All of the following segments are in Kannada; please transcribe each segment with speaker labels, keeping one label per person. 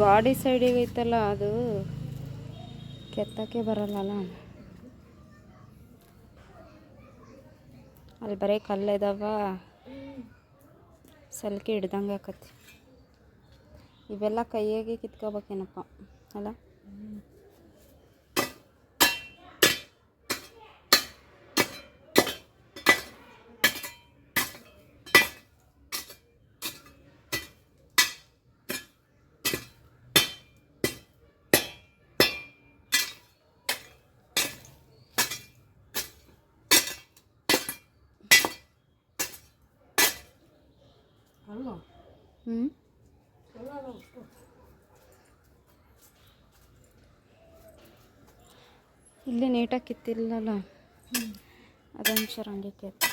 Speaker 1: ಗಾಡಿ ಸೈಡಿಗೆ ಐತಲ್ಲ ಅದು ಕೆತ್ತಕ್ಕೆ ಬರಲ್ಲಲ್ಲ. ಅಲ್ಲಿ ಬರೀ ಕಲ್ಲಿದಾವ ಸಲ್ಕೆ ಹಿಡ್ದಂಗೆ ಆಕತಿ. ಇವೆಲ್ಲ ಕೈಯಾಗೆ ಕಿತ್ಕೋಬೇಕೇನಪ್ಪ, ಅಲ್ಲ? ಹ್ಞೂ ಇಲ್ಲೇ ನೀಟಾಗಿ ಕಿತ್ತಿಲ್ಲಲ್ಲ ಅದೊಂದು ಹಂಗೆ ಕೆತ್ತ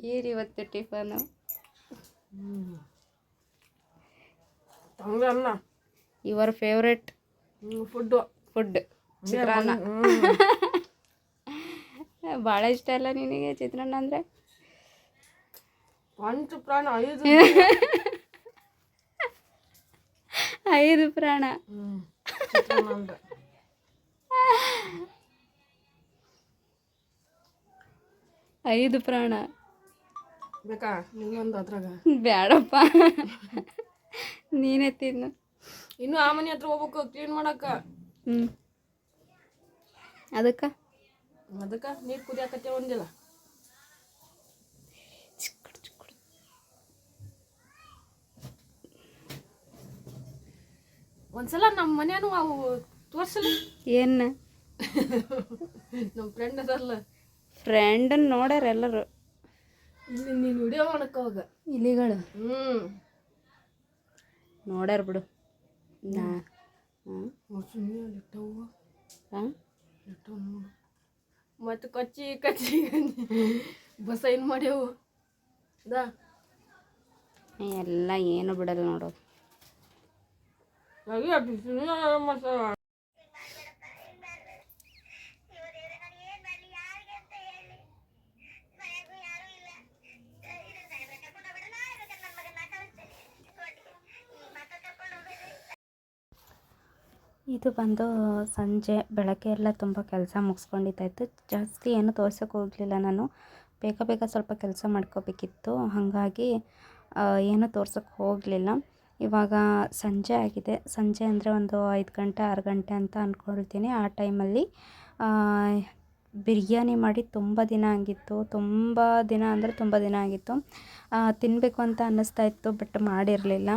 Speaker 1: ಇವತ್ತು ಟಿಫನು.
Speaker 2: ಅಲ್ಲ
Speaker 1: ಯುವರ್ ಫೇವ್ರೆಟ್
Speaker 2: ಫುಡ್ಡು
Speaker 1: ಫುಡ್ ಚಿತ್ರಾನ್ನ. ಭಾಳ ಇಷ್ಟ ಅಲ್ಲ ನಿನಗೆ ಚಿತ್ರಾನ್ನ ಅಂದರೆ?
Speaker 2: ಪಂಚ ಪ್ರಾಣ ಐದು.
Speaker 1: ಐದು ಪ್ರಾಣ. ಐದು ಪ್ರಾಣ.
Speaker 2: ಬೇಕಾ? ನಿಂಗೊಂದು ಅದ್ರಾಗ.
Speaker 1: ಬ್ಯಾಡಪ್ಪ. ನೀನೇ ತಿನ್ನು.
Speaker 2: ಇನ್ನು ಆ ಮನೆ ಹತ್ರ ಹೋಗ್ಬೇಕು ಕ್ಲೀನ್ ಮಾಡಕ್ಕ.
Speaker 1: ಹ್ಞೂ ಅದಕ್ಕೆ?
Speaker 2: ಅದಕ್ಕ? ನೀರು ಕುದಿಯಾಕತ್ತೆ ಒಂದಿಲ್ಲ. ಒಂದ್ಸಲ ನಮ್ಮ ಮನೇನು ಅವು ತೋರ್ಸಲ್ಲ
Speaker 1: ಏನು?
Speaker 2: ನಮ್ಮ ಫ್ರೆಂಡ್ ಅದಲ್ಲ
Speaker 1: ಫ್ರೆಂಡನ್ನ ನೋಡ್ಯಾರ ಎಲ್ಲರೂ.
Speaker 2: ಇಲ್ಲಿ ನೀನು ವಿಡಿಯೋ ಮಾಡಕ್ಕೆ ಅವಾಗ
Speaker 1: ಇಲಿಗಳು.
Speaker 2: ಹ್ಮ್.
Speaker 1: ನೋಡ್ಯಾರ ಬಿಡು. ನಾ ಹಾಂ?
Speaker 2: ಸುಮ್ಮನೆ ಇಟ್ಟವು
Speaker 1: ಹಾಂ
Speaker 2: ಮತ್ತೆ ಕಚ್ಚಿ ಕಚ್ಚಿ ಬಸ ಏನು ಮಾಡ್ಯಾವು? ದಾ.
Speaker 1: ಎಲ್ಲ ಏನು ಬಿಡಲ್ಲ ನೋಡು.
Speaker 2: ಅಯ್ಯೋ ಬಿಸಿಲು ಮಸಾಲ
Speaker 1: ಇದು ಬಂದು ಸಂಜೆ ಬೆಳಗ್ಗೆ ಎಲ್ಲ ತುಂಬ ಕೆಲಸ ಮುಗಿಸ್ಕೊಂಡಿದ್ದಾಯಿತು. ಜಾಸ್ತಿ ಏನು ತೋರ್ಸೋಕೆ ಹೋಗಲಿಲ್ಲ ನಾನು. ಬೇಗ ಬೇಗ ಸ್ವಲ್ಪ ಕೆಲಸ ಮಾಡ್ಕೋಬೇಕಿತ್ತು. ಹಾಗಾಗಿ ಏನು ತೋರ್ಸೋಕೆ ಹೋಗಲಿಲ್ಲ. ಇವಾಗ ಸಂಜೆ ಆಗಿದೆ. ಸಂಜೆ ಅಂದರೆ ಒಂದು ಐದು ಗಂಟೆ, ಆರು ಗಂಟೆ ಅಂತ ಅಂದ್ಕೊಳ್ತೀನಿ ಆ ಟೈಮಲ್ಲಿ. ಬಿರಿಯಾನಿ ಮಾಡಿ ತುಂಬ ದಿನ ಆಗಿತ್ತು. ತುಂಬ ದಿನ ಅಂದರೆ ತುಂಬ ದಿನ ಆಗಿತ್ತು. ತಿನ್ನಬೇಕು ಅಂತ ಅನ್ನಿಸ್ತಾ ಇತ್ತು, ಬಟ್ ಮಾಡಿರಲಿಲ್ಲ.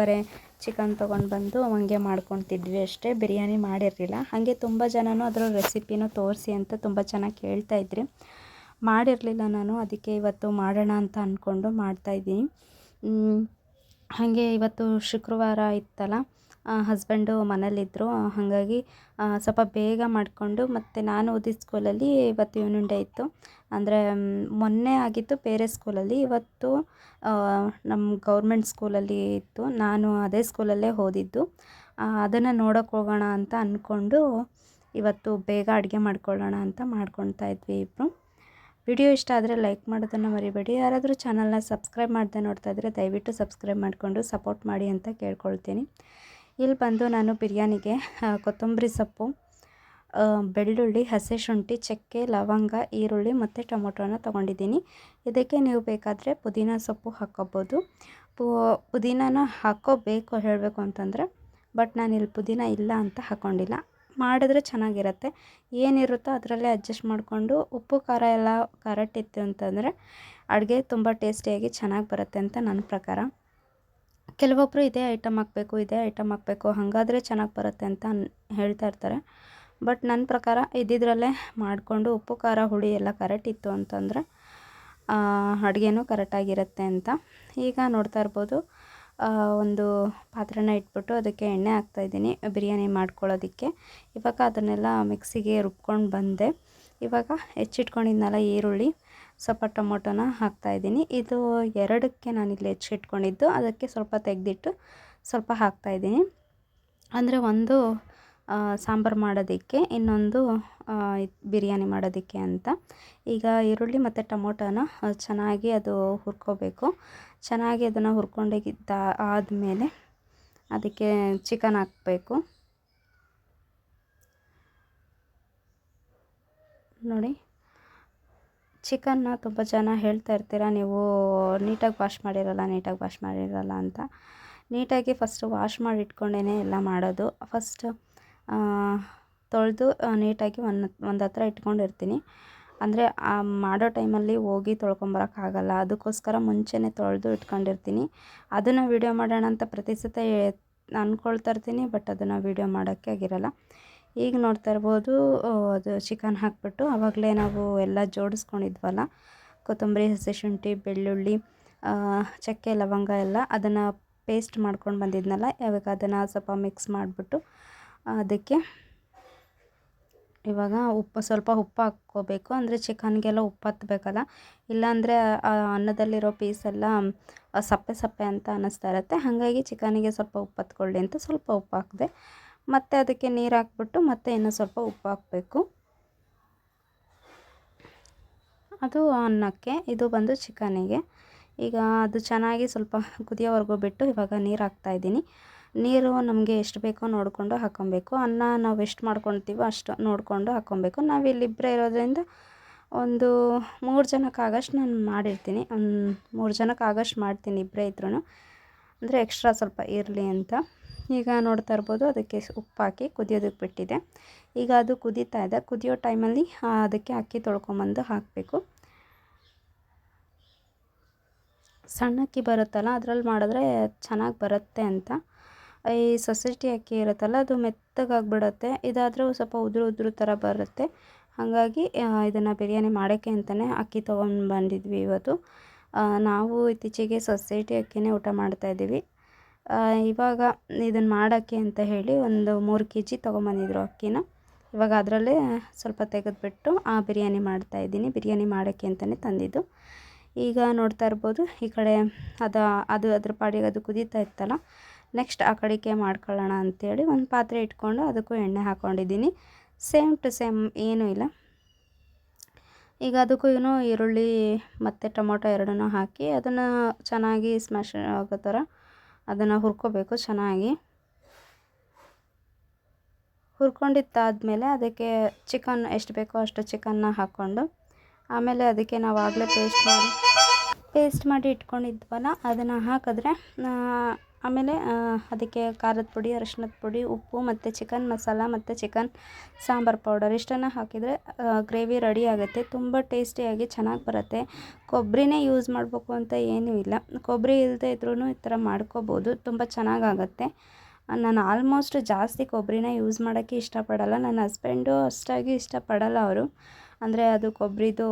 Speaker 1: ಬರೀ ಚಿಕನ್ ತೊಗೊಂಡು ಬಂದು ಹಂಗೆ ಮಾಡ್ಕೊತಿದ್ವಿ ಅಷ್ಟೇ, ಬಿರಿಯಾನಿ ಮಾಡಿರಲಿಲ್ಲ. ಹಾಗೆ ತುಂಬ ಜನನೂ ಅದರ ರೆಸಿಪಿನೂ ತೋರಿಸಿ ಅಂತ ತುಂಬ ಚೆನ್ನಾಗಿ ಕೇಳ್ತಾ ಇದ್ರಿ. ಮಾಡಿರಲಿಲ್ಲ ನಾನು, ಅದಕ್ಕೆ ಇವತ್ತು ಮಾಡೋಣ ಅಂತ ಅಂದ್ಕೊಂಡು ಮಾಡ್ತಾಯಿದ್ದೀನಿ ಹಾಗೆ ಇವತ್ತು ಶುಕ್ರವಾರ ಇತ್ತಲ್ಲ ಹಸ್ಬೆಂಡು ಮನೇಲಿದ್ದರು ಹಾಗಾಗಿ ಸ್ವಲ್ಪ ಬೇಗ ಮಾಡಿಕೊಂಡು ಮತ್ತು ನಾನು ಓದಿದ ಸ್ಕೂಲಲ್ಲಿ ಇವತ್ತು ಯೂನಿಯನ್ ಡೇ ಇತ್ತು. ಅಂದರೆ ಮೊನ್ನೆ ಆಗಿತ್ತು, ಬೇರೆ ಸ್ಕೂಲಲ್ಲಿ ಇವತ್ತು ನಮ್ಮ ಗೌರ್ಮೆಂಟ್ ಸ್ಕೂಲಲ್ಲಿ ಇತ್ತು. ನಾನು ಅದೇ ಸ್ಕೂಲಲ್ಲೇ ಓದಿದ್ದು. ಅದನ್ನು ನೋಡೋಕೆ ಹೋಗೋಣ ಅಂತ ಅಂದ್ಕೊಂಡು ಇವತ್ತು ಬೇಗ ಅಡುಗೆ ಮಾಡ್ಕೊಳ್ಳೋಣ ಅಂತ ಮಾಡ್ಕೊಳ್ತಾ ಇದ್ವಿ ಇಬ್ಬರು ವಿಡಿಯೋ ಇಷ್ಟ ಆದರೆ ಲೈಕ್ ಮಾಡೋದನ್ನು ಮರಿಬೇಡಿ. ಯಾರಾದರೂ ಚಾನಲ್ನ ಸಬ್ಸ್ಕ್ರೈಬ್ ಮಾಡದೆ ನೋಡ್ತಾ ಇದ್ದರೆ ದಯವಿಟ್ಟು ಸಬ್ಸ್ಕ್ರೈಬ್ ಮಾಡಿಕೊಂಡು ಸಪೋರ್ಟ್ ಮಾಡಿ ಅಂತ ಕೇಳ್ಕೊಳ್ತೀನಿ. ಇಲ್ಲಿ ಬಂದು ನಾನು ಬಿರಿಯಾನಿಗೆ ಕೊತ್ತಂಬರಿ ಸೊಪ್ಪು ಬೆಳ್ಳುಳ್ಳಿ, ಹಸಿ ಶುಂಠಿ, ಚಕ್ಕೆ, ಲವಂಗ, ಈರುಳ್ಳಿ ಮತ್ತು ಟೊಮೊಟೊನ ತೊಗೊಂಡಿದ್ದೀನಿ. ಇದಕ್ಕೆ ನೀವು ಬೇಕಾದರೆ ಪುದೀನ ಸೊಪ್ಪು ಹಾಕ್ಕೋಬೋದು ಪು ಹಾಕ್ಕೋಬೇಕು ಹೇಳಬೇಕು ಅಂತಂದರೆ, ಬಟ್ ನಾನು ಇಲ್ಲಿ ಪುದೀನ ಇಲ್ಲ ಅಂತ ಹಾಕ್ಕೊಂಡಿಲ್ಲ ಮಾಡಿದ್ರೆ ಚೆನ್ನಾಗಿರುತ್ತೆ. ಏನಿರುತ್ತೋ ಅದರಲ್ಲೇ ಅಡ್ಜಸ್ಟ್ ಮಾಡಿಕೊಂಡು, ಉಪ್ಪು, ಖಾರ ಎಲ್ಲ ಕರೆಕ್ಟ್ ಇತ್ತು ಅಂತಂದರೆ, ಅಡುಗೆ ತುಂಬ ಟೇಸ್ಟಿಯಾಗಿ ಚೆನ್ನಾಗಿ ಬರುತ್ತೆ ಅಂತ ನನ್ನ ಪ್ರಕಾರ. ಕೆಲವೊಬ್ಬರು ಇದೇ ಐಟಮ್ ಹಾಕಬೇಕು, ಇದೇ ಐಟಮ್ ಹಾಕಬೇಕು, ಹಾಗಾದರೆ ಚೆನ್ನಾಗಿ ಬರುತ್ತೆ ಅಂತ ಹೇಳ್ತಾ ಇರ್ತಾರೆ. ಬಟ್ ನನ್ನ ಪ್ರಕಾರ ಇದ್ದಿದ್ರಲ್ಲೇ ಮಾಡಿಕೊಂಡು ಉಪ್ಪು, ಖಾರ, ಹುಳಿ ಎಲ್ಲ ಕರೆಕ್ಟ್ ಇತ್ತು ಅಂತಂದರೆ ಅಡುಗೆನೂ ಕರೆಕ್ಟಾಗಿರುತ್ತೆ ಅಂತ. ಈಗ ನೋಡ್ತಾ ಇರ್ಬೋದು ಒಂದು ಪಾತ್ರೆನ ಇಟ್ಬಿಟ್ಟು ಅದಕ್ಕೆ ಎಣ್ಣೆ ಹಾಕ್ತಾಯಿದ್ದೀನಿ ಬಿರಿಯಾನಿ ಮಾಡ್ಕೊಳ್ಳೋದಕ್ಕೆ. ಇವಾಗ ಅದನ್ನೆಲ್ಲ ಮಿಕ್ಸಿಗೆ ರುಬ್ಕೊಂಡು ಬಂದೆ. ಇವಾಗ ಹೆಚ್ಚಿಟ್ಕೊಂಡಿದ್ನಲ್ಲ ಈರುಳ್ಳಿ. ಸ್ವಲ್ಪ ಟೊಮೊಟೊನ ಹಾಕ್ತಾಯಿದ್ದೀನಿ ಇದು ಎರಡಕ್ಕೆ ನಾನಿಲ್ಲಿ ಹೆಚ್ಚಿಟ್ಕೊಂಡಿದ್ದು. ಅದಕ್ಕೆ ಸ್ವಲ್ಪ ತೆಗೆದಿಟ್ಟು ಸ್ವಲ್ಪ ಹಾಕ್ತಾಯಿದ್ದೀನಿ ಅಂದರೆ ಒಂದು ಸಾಂಬಾರು ಮಾಡೋದಕ್ಕೆ, ಇನ್ನೊಂದು ಬಿರಿಯಾನಿ ಮಾಡೋದಕ್ಕೆ ಅಂತ. ಈಗ ಈರುಳ್ಳಿ ಮತ್ತು ಟೊಮೊಟೊನ ಚೆನ್ನಾಗಿ ಅದು ಹುರ್ಕೋಬೇಕು. ಚೆನ್ನಾಗಿ ಅದನ್ನು ಹುರ್ಕೊಂಡಿದ್ದ ಆದಮೇಲೆ ಅದಕ್ಕೆ ಚಿಕನ್ ಹಾಕಬೇಕು. ನೋಡಿ. ಚಿಕನ್ನ ತುಂಬ ಜನ ಹೇಳ್ತಾ ಇರ್ತೀರ, ನೀವು ನೀಟಾಗಿ ವಾಶ್ ಮಾಡಿರಲ್ಲ, ನೀಟಾಗಿ ವಾಶ್ ಮಾಡಿರಲ್ಲ ಅಂತ. ನೀಟಾಗಿ ಫಸ್ಟು ವಾಶ್ ಮಾಡಿ ಇಟ್ಕೊಂಡೇ ಎಲ್ಲ ಮಾಡೋದು. ಫಸ್ಟ್ ತೊಳೆದು ನೀಟಾಗಿ ಒಂದು ಒಂದು ಹತ್ರ ಇಟ್ಕೊಂಡಿರ್ತೀನಿ. ಅಂದರೆ ಮಾಡೋ ಟೈಮಲ್ಲಿ ಹೋಗಿ ತೊಳ್ಕೊಂಬರೋಕ್ಕಾಗಲ್ಲ ಅದಕ್ಕೋಸ್ಕರ ಮುಂಚೆನೇ ತೊಳೆದು ಇಟ್ಕೊಂಡಿರ್ತೀನಿ. ಅದನ್ನು ವೀಡಿಯೋ ಮಾಡೋಣ ಅಂತ ಪ್ರತಿ ಸತ ಅಂದ್ಕೊಳ್ತಾ ಇರ್ತೀನಿ ಬಟ್ ಅದನ್ನು ವೀಡಿಯೋ ಮಾಡೋಕ್ಕೆ ಆಗಿರಲ್ಲ. ಈಗ ನೋಡ್ತಾ ಇರ್ಬೋದು ಅದು ಚಿಕನ್ ಹಾಕ್ಬಿಟ್ಟು ಆವಾಗಲೇ ನಾವು ಎಲ್ಲ ಜೋಡಿಸ್ಕೊಂಡಿದ್ವಲ್ಲ, ಕೊತ್ತಂಬರಿ, ಹಸಿ ಶುಂಠಿ, ಬೆಳ್ಳುಳ್ಳಿ ಚಕ್ಕೆ, ಲವಂಗ ಎಲ್ಲ ಅದನ್ನು ಪೇಸ್ಟ್ ಮಾಡ್ಕೊಂಡು ಬಂದಿದ್ನಲ್ಲ, ಇವಾಗ ಅದನ್ನು ಸ್ವಲ್ಪ ಮಿಕ್ಸ್ ಮಾಡಿಬಿಟ್ಟು ಅದಕ್ಕೆ ಇವಾಗ ಉಪ್ಪು, ಸ್ವಲ್ಪ ಉಪ್ಪು ಹಾಕ್ಕೋಬೇಕು. ಅಂದರೆ ಚಿಕನ್ಗೆಲ್ಲ ಉಪ್ಪು ಹತ್ತಬೇಕಲ್ಲ ಇಲ್ಲಾಂದರೆ ಅನ್ನದಲ್ಲಿರೋ ಪೀಸೆಲ್ಲ ಸಪ್ಪೆ ಸಪ್ಪೆ ಅಂತ ಅನ್ನಿಸ್ತಾ ಇರುತ್ತೆ. ಹಾಗಾಗಿ ಚಿಕನಿಗೆ ಸ್ವಲ್ಪ ಉಪ್ಪು ಹತ್ಕೊಳ್ಳಿ ಅಂತ ಸ್ವಲ್ಪ ಉಪ್ಪು ಹಾಕಿದೆ ಮತ್ತು ಅದಕ್ಕೆ ನೀರು ಹಾಕ್ಬಿಟ್ಟು ಮತ್ತೆ ಇನ್ನೂ ಸ್ವಲ್ಪ ಉಪ್ಪು ಹಾಕಬೇಕು. ಅದು ಅನ್ನಕ್ಕೆ, ಇದು ಬಂದು ಚಿಕನಿಗೆ. ಈಗ ಅದು ಚೆನ್ನಾಗಿ ಸ್ವಲ್ಪ ಕುದಿಯೋವರೆಗೂ ಬಿಟ್ಟು ಇವಾಗ ನೀರು ಹಾಕ್ತಾಯಿದ್ದೀನಿ ನೀರು ನಮಗೆ ಎಷ್ಟು ಬೇಕೋ ನೋಡಿಕೊಂಡು ಹಾಕ್ಕೊಬೇಕು ಅನ್ನ ನಾವು ಎಷ್ಟು ಮಾಡ್ಕೊಳ್ತೀವೋ ಅಷ್ಟು ನೋಡಿಕೊಂಡು ಹಾಕ್ಕೊಬೇಕು ನಾವು ಇಲ್ಲಿಬ್ಬರೇ ಇರೋದ್ರಿಂದ ಒಂದು ಮೂರು ಜನಕ್ಕೆ ಆಗೋಷ್ಟು ನಾನು ಮಾಡಿರ್ತೀನಿ. ಒಂದು ಮೂರು ಜನಕ್ಕೆ ಆಗಷ್ಟು ಮಾಡ್ತೀನಿ ಇಬ್ಬರೇ ಇದ್ರೂ ಅಂದರೆ ಎಕ್ಸ್ಟ್ರಾ ಸ್ವಲ್ಪ ಇರಲಿ ಅಂತ. ಈಗ ನೋಡ್ತಾ ಇರ್ಬೋದು, ಅದಕ್ಕೆ ಉಪ್ಪು ಹಾಕಿ ಕುದಿಯೋದಕ್ಕೆ ಬಿಟ್ಟಿದೆ. ಈಗ ಅದು ಕುದೀತಾ ಇದೆ. ಕುದಿಯೋ ಟೈಮಲ್ಲಿ ಅದಕ್ಕೆ ಅಕ್ಕಿ ತೊಳ್ಕೊಂಬಂದು ಹಾಕಬೇಕು. ಸಣ್ಣ ಅಕ್ಕಿ ಬರುತ್ತಲ್ಲ, ಅದರಲ್ಲಿ ಮಾಡಿದ್ರೆ ಚೆನ್ನಾಗಿ ಬರುತ್ತೆ ಅಂತ. ಈ ಸೊಸೈಟಿ ಅಕ್ಕಿ ಇರುತ್ತಲ್ಲ, ಅದು ಮೆತ್ತಗಾಗ್ಬಿಡುತ್ತೆ. ಇದಾದರೆ ಸ್ವಲ್ಪ ಉದುರು ಉದುರು ಥರ ಬರುತ್ತೆ. ಹಾಗಾಗಿ ಇದನ್ನು ಬಿರಿಯಾನಿ ಮಾಡೋಕ್ಕೆ ಅಂತಲೇ ಅಕ್ಕಿ ತೊಗೊಂಡು ಬಂದಿದ್ವಿ ಇವತ್ತು ನಾವು ಇತ್ತೀಚೆಗೆ ಸೊಸೈಟಿ ಅಕ್ಕಿನೇ ಊಟ ಮಾಡ್ತಾಯಿದ್ದೀವಿ ಇವಾಗ ಇದನ್ನು ಮಾಡೋಕ್ಕೆ ಅಂತ ಹೇಳಿ ಒಂದು ಮೂರು ಕೆ ಜಿ ತೊಗೊಂಬಂದಿದ್ರು ಅಕ್ಕಿನ. ಇವಾಗ ಅದರಲ್ಲೇ ಸ್ವಲ್ಪ ತೆಗೆದುಬಿಟ್ಟು ಆ ಬಿರಿಯಾನಿ ಮಾಡ್ತಾಯಿದ್ದೀನಿ ಬಿರಿಯಾನಿ ಮಾಡೋಕ್ಕೆ ಅಂತಲೇ ತಂದಿದ್ದು. ಈಗ ನೋಡ್ತಾ ಇರ್ಬೋದು, ಈ ಕಡೆ ಅದು ಅದು ಅದ್ರ ಪಾಡಿಗೆ ಅದು ಕುದೀತಾ ಇತ್ತಲ್ಲ, ನೆಕ್ಸ್ಟ್ ಆ ಕಡೆಗೆ ಮಾಡ್ಕೊಳ್ಳೋಣ ಅಂಥೇಳಿ ಒಂದು ಪಾತ್ರೆ ಇಟ್ಕೊಂಡು ಅದಕ್ಕೂ ಎಣ್ಣೆ ಹಾಕ್ಕೊಂಡಿದ್ದೀನಿ ಸೇಮ್ ಟು ಸೇಮ್, ಏನೂ ಇಲ್ಲ. ಈಗ ಅದಕ್ಕೂ ಈರುಳ್ಳಿ ಮತ್ತು ಟೊಮೊಟೊ ಎರಡನ್ನೂ ಹಾಕಿ ಅದನ್ನು ಚೆನ್ನಾಗಿ ಸ್ಮ್ಯಾಶ್ ಆಗೋ ಥರ ಅದನ್ನು ಹುರ್ಕೋಬೇಕು ಚೆನ್ನಾಗಿ. ಹುರ್ಕೊಂಡಿದ್ದಾದಮೇಲೆ ಅದಕ್ಕೆ ಚಿಕನ್ ಎಷ್ಟು ಬೇಕೋ ಅಷ್ಟು ಚಿಕನ್ನ ಹಾಕ್ಕೊಂಡು ಆಮೇಲೆ ಅದಕ್ಕೆ ನಾವು ಆಗಲೇ ಪೇಸ್ಟ್ ಮಾಡಿ ಪೇಸ್ಟ್ ಮಾಡಿ ಇಟ್ಕೊಂಡಿದ್ವಲ್ಲ, ಅದನ್ನು ಹಾಕಿದ್ರೆ ಆಮೇಲೆ ಅದಕ್ಕೆ ಖಾರದ ಪುಡಿ ಅರಿಶಿನದ ಪುಡಿ, ಉಪ್ಪು ಮತ್ತು ಚಿಕನ್ ಮಸಾಲ ಮತ್ತು ಚಿಕನ್ ಸಾಂಬಾರು ಪೌಡರ್ ಇಷ್ಟನ್ನು ಹಾಕಿದರೆ ಗ್ರೇವಿ ರೆಡಿ ಆಗುತ್ತೆ. ತುಂಬ ಟೇಸ್ಟಿಯಾಗಿ ಚೆನ್ನಾಗಿ ಬರುತ್ತೆ. ಕೊಬ್ಬರಿನೇ ಯೂಸ್ ಮಾಡಬೇಕು ಅಂತ ಏನೂ ಇಲ್ಲ. ಕೊಬ್ಬರಿ ಇಲ್ಲದೆ ಇದ್ರೂ ಈ ಥರ ಮಾಡ್ಕೋಬೋದು. ತುಂಬ ಚೆನ್ನಾಗಾಗತ್ತೆ ನಾನು ಆಲ್ಮೋಸ್ಟ್ ಜಾಸ್ತಿ ಕೊಬ್ಬರಿನ ಯೂಸ್ ಮಾಡೋಕ್ಕೆ ಇಷ್ಟಪಡಲ್ಲ. ನನ್ನ ಹಸ್ಬೆಂಡು ಅಷ್ಟಾಗಿ ಇಷ್ಟಪಡಲ್ಲ ಅವರು. ಅಂದರೆ ಅದು ಕೊಬ್ಬರಿದು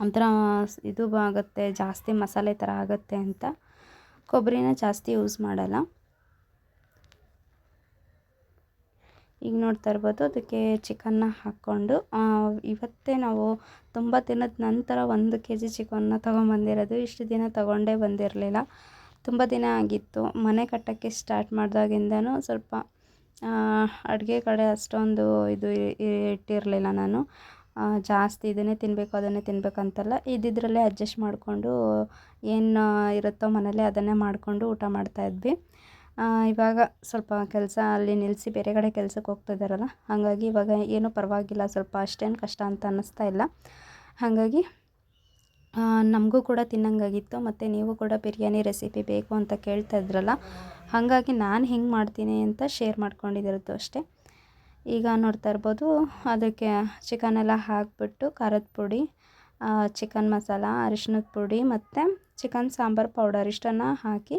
Speaker 1: ಒಂಥರ ಇದು ಆಗುತ್ತೆ, ಜಾಸ್ತಿ ಮಸಾಲೆ ಥರ ಆಗುತ್ತೆ ಅಂತ. ಕೊಬ್ಬರಿನ ಜಾಸ್ತಿ ಯೂಸ್ ಮಾಡಲ್ಲ. ಈಗ ನೋಡ್ತಾ ಇರ್ಬೋದು, ಅದಕ್ಕೆ ಚಿಕನ್ನ ಹಾಕ್ಕೊಂಡು ಇವತ್ತೇ ನಾವು ತುಂಬ ದಿನದ ನಂತರ ಒಂದು ಕೆ ಜಿ ಚಿಕನ್ನ ತೊಗೊಂಬಂದಿರೋದು. ಇಷ್ಟು ದಿನ ತೊಗೊಂಡೇ ಬಂದಿರಲಿಲ್ಲ. ತುಂಬ ದಿನ ಆಗಿತ್ತು. ಮನೆ ಕಟ್ಟೋಕ್ಕೆ ಸ್ಟಾರ್ಟ್ ಮಾಡಿದಾಗಿಂದನೂ ಸ್ವಲ್ಪ ಅಡುಗೆ ಕಡೆ ಅಷ್ಟೊಂದು ಇದು ಇಟ್ಟಿರಲಿಲ್ಲ ನಾನು. ಜಾಸ್ತಿ ಇದನ್ನೇ ತಿನ್ನಬೇಕು ಅದನ್ನೇ ತಿನ್ನಬೇಕಂತಲ್ಲ ಇದ್ದಿದ್ದರಲ್ಲೇ ಅಡ್ಜಸ್ಟ್ ಮಾಡಿಕೊಂಡು ಏನು ಇರುತ್ತೋ ಮನೇಲಿ ಅದನ್ನೇ ಮಾಡಿಕೊಂಡು ಊಟ ಮಾಡ್ತಾಯಿದ್ವಿ ಇವಾಗ ಸ್ವಲ್ಪ ಕೆಲಸ ಅಲ್ಲಿ ನಿಲ್ಲಿಸಿ ಬೇರೆ ಕಡೆ ಕೆಲಸಕ್ಕೆ ಹೋಗ್ತಾ ಇದ್ದಾರಲ್ಲ, ಹಾಗಾಗಿ ಇವಾಗ ಏನೂ ಪರವಾಗಿಲ್ಲ, ಸ್ವಲ್ಪ ಅಷ್ಟೇನು ಕಷ್ಟ ಅಂತ ಅನ್ನಿಸ್ತಾ ಇಲ್ಲ. ಹಾಗಾಗಿ ನಮಗೂ ಕೂಡ ತಿನ್ನಂಗಾಗಿತ್ತು, ಮತ್ತು ನೀವು ಕೂಡ ಬಿರಿಯಾನಿ ರೆಸಿಪಿ ಬೇಕು ಅಂತ ಕೇಳ್ತಾ ಇದ್ರಲ್ಲ, ಹಾಗಾಗಿ ನಾನು ಹೆಂಗೆ ಮಾಡ್ತೀನಿ ಅಂತ ಶೇರ್ ಮಾಡ್ಕೊಂಡಿದ್ದಿರೋದು ಅಷ್ಟೇ. ಈಗ ನೋಡ್ತಾ ಇರ್ಬೋದು, ಅದಕ್ಕೆ ಚಿಕನ್ ಎಲ್ಲ ಹಾಕಿಬಿಟ್ಟು ಖಾರದ ಪುಡಿ ಚಿಕನ್ ಮಸಾಲ ಅರಿಶಿನದ ಪುಡಿ ಮತ್ತು ಚಿಕನ್ ಸಾಂಬಾರು ಪೌಡರ್ ಇಷ್ಟನ್ನು ಹಾಕಿ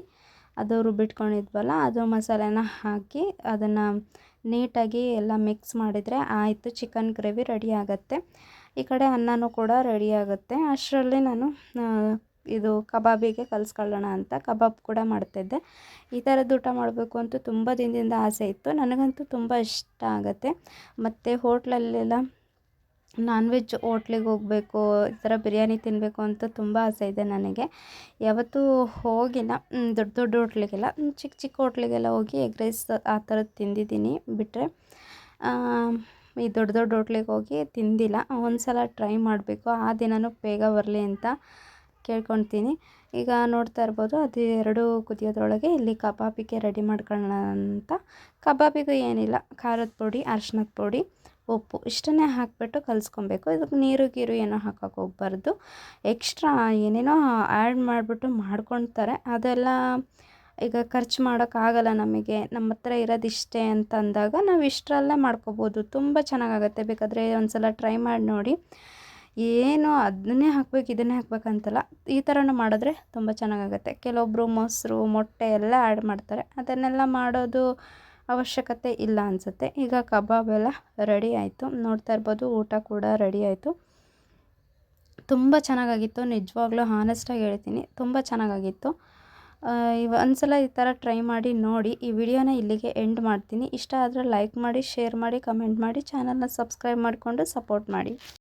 Speaker 1: ಅದು ರುಬ್ಬಿಟ್ಕೊಂಡಿದ್ವಲ್ಲ, ಅದು ಮಸಾಲೆನ ಹಾಕಿ ಅದನ್ನು ನೀಟಾಗಿ ಎಲ್ಲ ಮಿಕ್ಸ್ ಮಾಡಿದರೆ ಆಯಿತು ಚಿಕನ್ ಗ್ರೇವಿ ರೆಡಿ ಆಗುತ್ತೆ. ಈ ಕಡೆ ಅನ್ನನೂ ಕೂಡ ರೆಡಿ ಆಗುತ್ತೆ. ಅಷ್ಟರಲ್ಲಿ ನಾನು ಇದು ಕಬಾಬಿಗೆ ಕಲಿಸ್ಕೊಳ್ಳೋಣ ಅಂತ ಕಬಾಬ್ ಕೂಡ ಮಾಡ್ತಿದ್ದೆ. ಈ ಥರದ್ದು ಊಟ ಮಾಡಬೇಕು ಅಂತೂ ತುಂಬ ದಿನದಿಂದ ಆಸೆ ಇತ್ತು. ನನಗಂತೂ ತುಂಬ ಇಷ್ಟ ಆಗುತ್ತೆ. ಮತ್ತು ಹೋಟ್ಲಲ್ಲೆಲ್ಲ ನಾನ್ ವೆಜ್ ಹೋಟ್ಲಿಗೆ ಹೋಗಬೇಕು, ಈ ಥರ ಬಿರಿಯಾನಿ ತಿನ್ನಬೇಕು ಅಂತ ತುಂಬ ಆಸೆ ಇದೆ ನನಗೆ. ಯಾವತ್ತೂ ಹೋಗಿಲ್ಲ. ದೊಡ್ಡ ದೊಡ್ಡ ಹೋಟ್ಲಿಗೆಲ್ಲ ಚಿಕ್ಕ ಚಿಕ್ಕ ಹೋಟ್ಲಿಗೆಲ್ಲ ಹೋಗಿ ಎಗ್ ರೈಸ್ ಆ ಥರದ್ದು ತಿಂದಿದ್ದೀನಿ ಬಿಟ್ಟರೆ ಈ ದೊಡ್ಡ ದೊಡ್ಡ ಹೋಟ್ಲಿಗೆ ಹೋಗಿ ತಿಂದಿಲ್ಲ. ಒಂದು ಸಲ ಟ್ರೈ ಮಾಡಬೇಕು. ಆ ದಿನವೂ ಬೇಗ ಬರಲಿ ಅಂತ ಕೇಳ್ಕೊಳ್ತೀನಿ. ಈಗ ನೋಡ್ತಾ ಇರ್ಬೋದು ಅದು ಎರಡು ಕುದಿಯೋದ್ರೊಳಗೆ ಇಲ್ಲಿ ಕಬಾಬಿಗೆ ರೆಡಿ ಮಾಡ್ಕೊಳ್ಳೋಣ ಅಂತ. ಕಬಾಬಿಗೂ ಏನಿಲ್ಲ, ಖಾರದ ಪುಡಿ ಅರ್ಶಿನದ ಪುಡಿ, ಉಪ್ಪು ಇಷ್ಟನ್ನೇ ಹಾಕಿಬಿಟ್ಟು ಕಲಿಸ್ಕೊಬೇಕು. ಇದಕ್ಕೆ ನೀರು ಗೀರು ಏನೋ ಹಾಕೋಕೆ ಹೋಗ್ಬಾರ್ದು. ಎಕ್ಸ್ಟ್ರಾ ಏನೇನೋ ಆ್ಯಡ್ ಮಾಡಿಬಿಟ್ಟು ಮಾಡ್ಕೊಳ್ತಾರೆ. ಅದೆಲ್ಲ ಈಗ ಖರ್ಚು ಮಾಡೋಕ್ಕಾಗಲ್ಲ ನಮಗೆ. ನಮ್ಮ ಹತ್ರ ಇರೋದು ಇಷ್ಟೇ ಅಂತ ಅಂದಾಗ ನಾವು ಇಷ್ಟರಲ್ಲೇ ಮಾಡ್ಕೋಬೋದು. ತುಂಬ ಚೆನ್ನಾಗಾಗತ್ತೆ. ಬೇಕಾದರೆ ಒಂದು ಸಲ ಟ್ರೈ ಮಾಡಿ ನೋಡಿ. ಏನು ಅದನ್ನೇ ಹಾಕ್ಬೇಕು, ಇದನ್ನೇ ಹಾಕ್ಬೇಕಂತಲ್ಲ, ಈ ಥರನೂ ಮಾಡಿದ್ರೆ ತುಂಬ ಚೆನ್ನಾಗಾಗುತ್ತೆ. ಕೆಲವೊಬ್ಬರು ಮೊಸರು, ಮೊಟ್ಟೆ ಎಲ್ಲ ಆ್ಯಡ್ ಮಾಡ್ತಾರೆ. ಅದನ್ನೆಲ್ಲ ಮಾಡೋದು ಅವಶ್ಯಕತೆ ಇಲ್ಲ ಅನಿಸುತ್ತೆ. ಈಗ ಕಬಾಬ್ ಎಲ್ಲ ರೆಡಿ ಆಯಿತು. ನೋಡ್ತಾ ಇರ್ಬೋದು, ಊಟ ಕೂಡ ರೆಡಿ ಆಯಿತು. ತುಂಬ ಚೆನ್ನಾಗಾಗಿತ್ತು. ನಿಜವಾಗ್ಲೂ ಹಾನೆಸ್ಟಾಗಿ ಹೇಳ್ತೀನಿ, ತುಂಬ ಚೆನ್ನಾಗಾಗಿತ್ತು. ಇವ, ಒಂದ್ಸಲ ಈ ಥರ ಟ್ರೈ ಮಾಡಿ ನೋಡಿ. ಈ ವಿಡಿಯೋನ ಇಲ್ಲಿಗೆ ಎಂಡ್ ಮಾಡ್ತೀನಿ. ಇಷ್ಟ ಆದರೆ ಲೈಕ್ ಮಾಡಿ, ಶೇರ್ ಮಾಡಿ, ಕಮೆಂಟ್ ಮಾಡಿ, ಚಾನಲ್ನ ಸಬ್ಸ್ಕ್ರೈಬ್ ಮಾಡಿಕೊಂಡು ಸಪೋರ್ಟ್ ಮಾಡಿ.